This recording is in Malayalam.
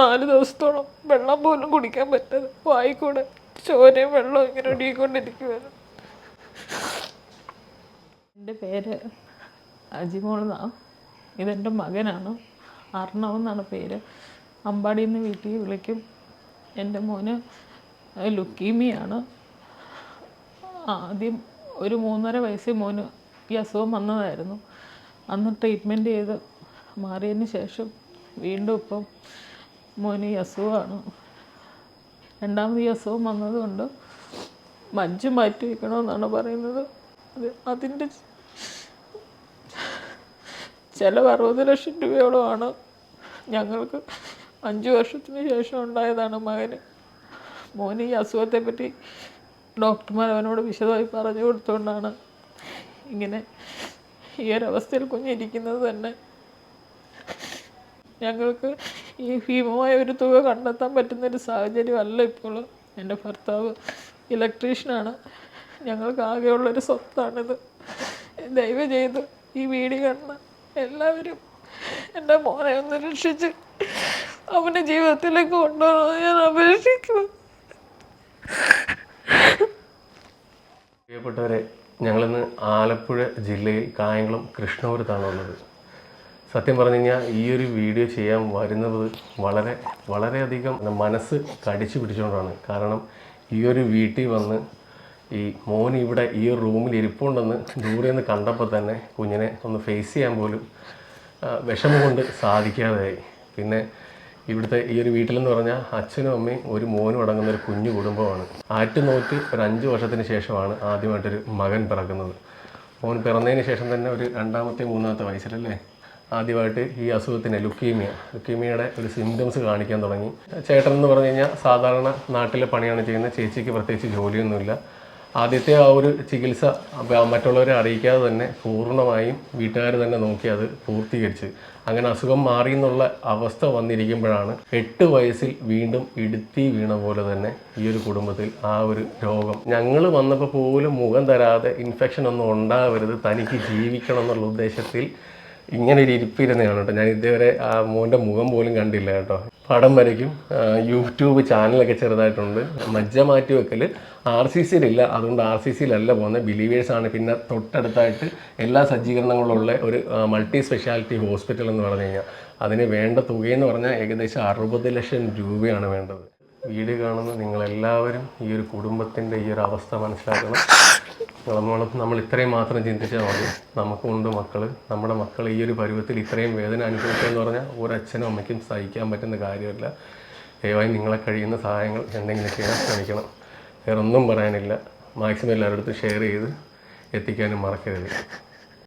നാല് ദിവസത്തോളം വെള്ളം പോലും കുടിക്കാൻ പറ്റാതെ വായിക്കൂടെ ചോരയും വെള്ളവും ഇങ്ങനെ ഒടിയിക്കൊണ്ടിരിക്കുവായിരുന്നു എന്റെ പേര് അജിമോൾ എന്നാണ് ഇതെന്റെ മകനാണ്. അർണവ് എന്നാണ് പേര്. അമ്പാടിയിൽ നിന്ന് വീട്ടിൽ വിളിക്കും. എന്റെ മോന് ലുക്കീമിയാണ്. ആദ്യം ഒരു മൂന്നര വയസ്സിൽ മോന് ഈ അസുഖം വന്നതായിരുന്നു. അന്ന് ട്രീറ്റ്മെന്റ് ചെയ്ത് മാറിയതിന് ശേഷം വീണ്ടും ഇപ്പം മോന് ഈ അസുഖമാണ്. രണ്ടാമത് ഈ അസുഖം വന്നതുകൊണ്ട് മജ്ജ് മാറ്റി വയ്ക്കണമെന്നാണ് പറയുന്നത്. അത് അതിന്റെ ചിലവ് അറുപത് ലക്ഷം രൂപയോളമാണ്. ഞങ്ങൾക്ക് അഞ്ച് വർഷത്തിന് ശേഷം ഉണ്ടായതാണ് മകന്. മോന് ഈ അസുഖത്തെപ്പറ്റി ഡോക്ടർമാർ അവനോട് വിശദമായി പറഞ്ഞു കൊടുത്തുകൊണ്ടാണ് ഇങ്ങനെ ഈ ഒരവസ്ഥയിൽ കുഞ്ഞിരിക്കുന്നത് തന്നെ. ഞങ്ങൾക്ക് ഈ ഭീമമായ ഒരു തുക കണ്ടെത്താൻ പറ്റുന്നൊരു സാഹചര്യമല്ല ഇപ്പോൾ എന്റെ ഭർത്താവ് ഇലക്ട്രീഷ്യനാണ്. ഞങ്ങൾക്ക് ആകെയുള്ളൊരു സ്വത്താണിത്. ദയവ് ചെയ്ത് ഈ വീട് കണ്ട എല്ലാവരും എന്റെ മോനെ ഒന്ന് രക്ഷിച്ച് അവന്റെ ജീവിതത്തിലേക്ക് കൊണ്ടുപോകണമെന്ന് ഞാൻ അപേക്ഷിക്കുന്നു പ്രിയപ്പെട്ടവരെ ഞങ്ങളിന്ന് ആലപ്പുഴ ജില്ലയിൽ കായംകുളം കൃഷ്ണപുരത്താണ് ഉള്ളത്. സത്യം പറഞ്ഞു കഴിഞ്ഞാൽ ഈ ഒരു വീഡിയോ ചെയ്യാൻ വരുന്നത് വളരെ വളരെയധികം മനസ്സ് കടിച്ചു പിടിച്ചുകൊണ്ടാണ്. കാരണം ഈ ഒരു വീട്ടിൽ വന്ന് ഈ മോൻ ഇവിടെ ഈ ഒരു റൂമിൽ ഇരിപ്പുണ്ടെന്ന് ദൂരെ നിന്ന് കണ്ടപ്പോൾ തന്നെ കുഞ്ഞിനെ ഒന്ന് ഫേസ് ചെയ്യാൻ പോലും വിഷമം കൊണ്ട് സാധിക്കാതെയായി. പിന്നെ ഇവിടുത്തെ ഈ ഒരു വീട്ടിലെന്ന് പറഞ്ഞാൽ അച്ഛനും അമ്മയും ഒരു മോനും അടങ്ങുന്ന ഒരു കുഞ്ഞു കുടുംബമാണ്. ആറ്റുനോറ്റ് ഒരു അഞ്ച് വർഷത്തിന് ശേഷമാണ് ആദ്യമായിട്ടൊരു മകൻ പിറക്കുന്നത്. മോൻ പിറന്നതിന് ശേഷം തന്നെ ഒരു രണ്ടാമത്തെ മൂന്നാമത്തെ വയസ്സിലല്ലേ? ആദ്യമായിട്ട് ഈ അസുഖത്തിന് ലുക്കീമിയ. ലുക്കീമിയയുടെ ഒരു സിംറ്റംസ് കാണിക്കാൻ തുടങ്ങി. ചേട്ടൻ എന്ന് പറഞ്ഞു കഴിഞ്ഞാൽ സാധാരണ നാട്ടിലെ പണിയാണ് ചെയ്യുന്നത്. ചേച്ചിക്ക് പ്രത്യേകിച്ച് ജോലിയൊന്നുമില്ല. ആദ്യത്തെ ആ ഒരു ചികിത്സ മറ്റുള്ളവരെ അറിയിക്കാതെ തന്നെ പൂർണമായും വീട്ടുകാർ തന്നെ നോക്കി അത് പൂർത്തീകരിച്ച്. അങ്ങനെ അസുഖം മാറി എന്നുള്ള അവസ്ഥ വന്നിരിക്കുമ്പോഴാണ് എട്ട് വയസ്സിൽ വീണ്ടും ഇടുത്തി വീണ പോലെ തന്നെ ഈ ഒരു കുടുംബത്തിൽ ആ ഒരു രോഗം. ഞങ്ങൾ വന്നപ്പോൾ പോലും മുഖം തരാതെ ഇൻഫെക്ഷൻ ഒന്നും ഉണ്ടാവരുത്. തനിക്ക് ജീവിക്കണം എന്നുള്ള ഉദ്ദേശത്തിൽ ഇങ്ങനെ ഒരു ഇരിപ്പിരുന്നതാണ് കേട്ടോ. ഞാൻ ഇതുവരെ ആ മോന്റെ മുഖം പോലും കണ്ടില്ല കേട്ടോ. പടം വരയ്ക്കും. യൂട്യൂബ് ചാനലൊക്കെ ചെറുതായിട്ടുണ്ട്. മജ്ജ മാറ്റി വെക്കൽ ആർ സി സിയിലില്ല. അതുകൊണ്ട് ആർ സി സിയിലല്ല പോകുന്നത്. ബിലീവേഴ്സാണ് പിന്നെ തൊട്ടടുത്തായിട്ട് എല്ലാ സജ്ജീകരണങ്ങളുള്ള ഒരു മൾട്ടി സ്പെഷ്യാലിറ്റി ഹോസ്പിറ്റൽ എന്ന് പറഞ്ഞു കഴിഞ്ഞാൽ അതിന് വേണ്ട തുകയെന്ന് പറഞ്ഞാൽ ഏകദേശം അറുപത് ലക്ഷം രൂപയാണ് വേണ്ടത്. വീഡിയോ കാണുന്ന നിങ്ങളെല്ലാവരും ഈ ഒരു കുടുംബത്തിന്റെ ഈ ഒരു അവസ്ഥ മനസ്സിലാക്കണം. നമ്മൾ നമ്മൾ ഇത്രയും മാത്രം ചിന്തിച്ചാൽ മതി. നമുക്കുണ്ട് മക്കൾ നമ്മുടെ മക്കൾ ഈ ഒരു പരുവത്തിൽ ഇത്രയും വേദന അനുഭവിക്കുക എന്ന് പറഞ്ഞാൽ അച്ഛനും അമ്മയ്ക്കും സഹിക്കാൻ പറ്റുന്ന കാര്യമല്ല. ദയവായി നിങ്ങളെ കഴിയുന്ന സഹായങ്ങൾ എന്തെങ്കിലും ചെയ്യാൻ ശ്രമിക്കണം. വേറെ ഒന്നും പറയാനില്ല. മാക്സിമം എല്ലാവരുടെ അടുത്തും ഷെയർ ചെയ്ത് എത്തിക്കാനും മറക്കരുത്.